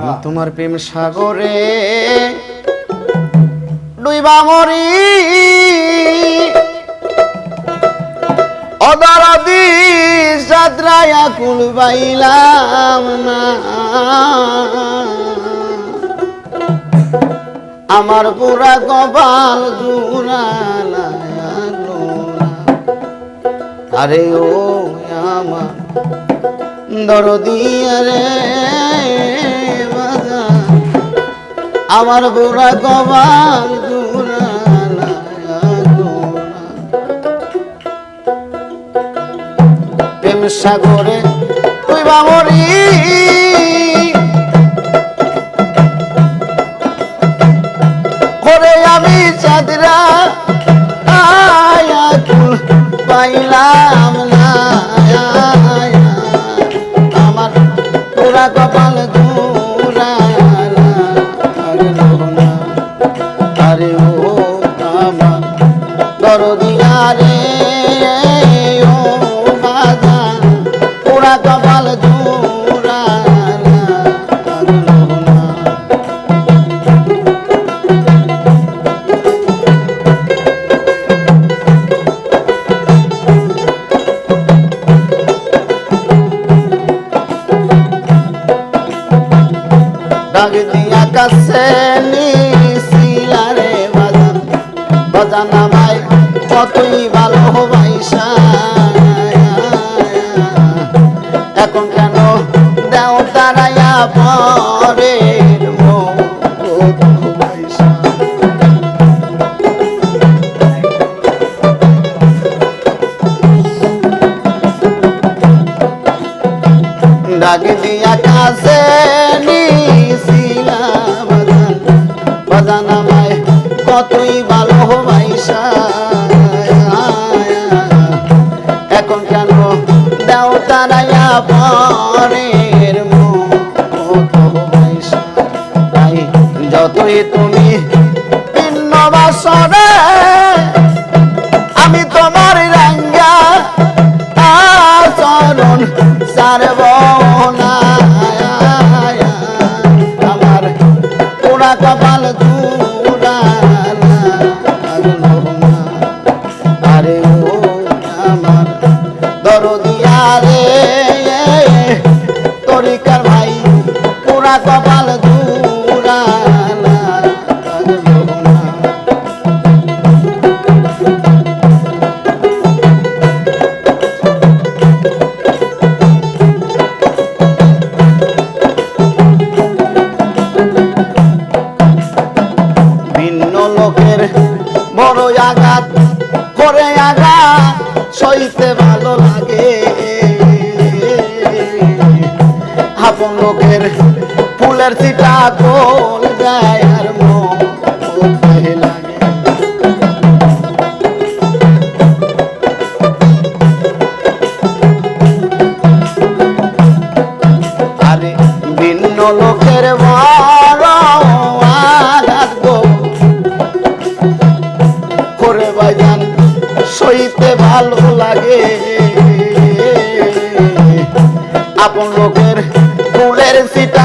আমি তোমার প্রেম সাগরে ডুইবা মরি। অদরদি সাদরায়া কুল বাইলাম না। আমার পুরা কপাল না আরে ও আমার দরদিয়া রে আমার না প্রেম সাগরে তুই বামরি। করে আমি চাঁদরা, আয়া কুল পাইলাম না আমার তোরা কপাল দরদিয়া রে ও বাজান তোরা কপাল দূরা ডাক দিয়া কাছে নিছিলা রে বাজান বাজান আমায় কতই ভালো বাইসা এখন কেন দেও তারাইয়া পরে ডাক দিয়া কাছে নিছিলাম। বাজান আমায় কতই ভালো পরের তাই যতই তুমি ভিন্ন বাসরে, আমি তোমার রাঙ্গা আচরণ সারব না। আমার পোড়া কপাল চূড়া তরিকার ভাই পোড়া কপাল বড় আঘাত করে আঘাত সইতে ভালো লাগে। আপন লোকের ফুলের চিটা কোল দেয় আর ভিন্ন লোকের ভালো লাগে। আপন লোকের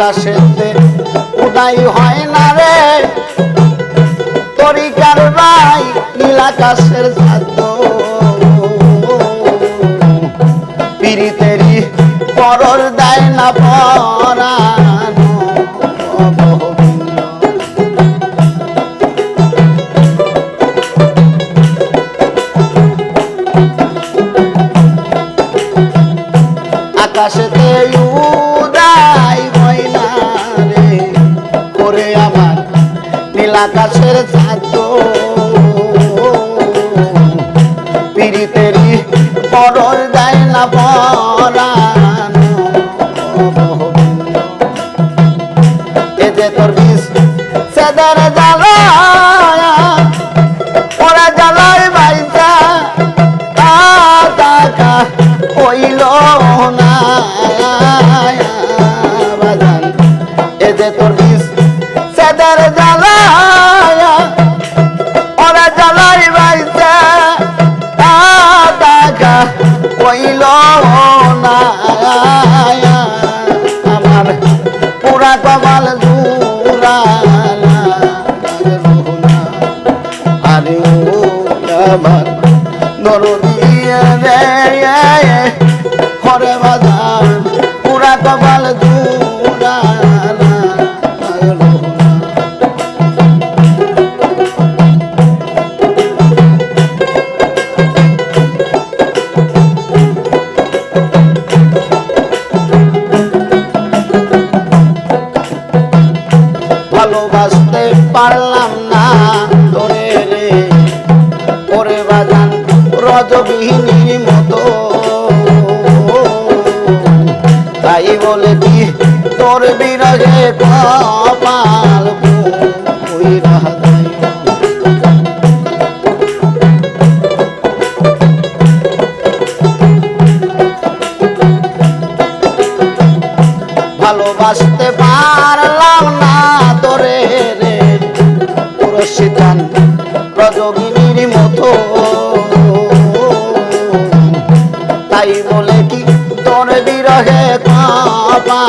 আকাশেতে উদয় হয় না রে। তরিকার রায় নীলাকাশের ছাত্র। পিড়িতেরি পরর দেয় না পরা করে আমার নীল আকাশের ছাত্র পরর দেয় না পরানো এতে তোর বিষ সেদার জ্বালা। দরদিয়া রে হরে বাজান পুরা কপাল জুড়ালা তাই বলে কি তোর বিরহে কপাল ভালোবাসতে পারলাম না তোরে রে। পুরস্কান রজগিনীর মতো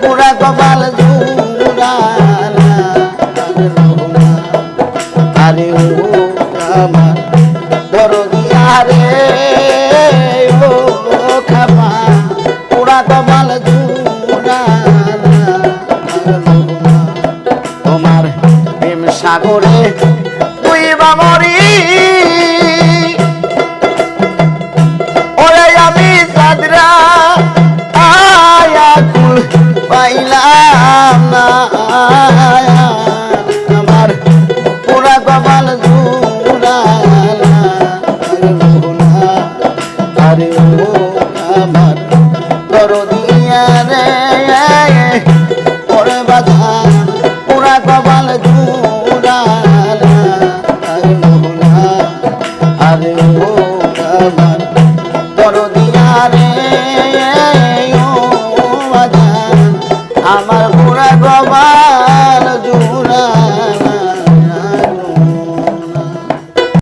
পুরা কপাল আরে ও আমার রে ও খাপা। পুরা তোমার প্রেম সাগরে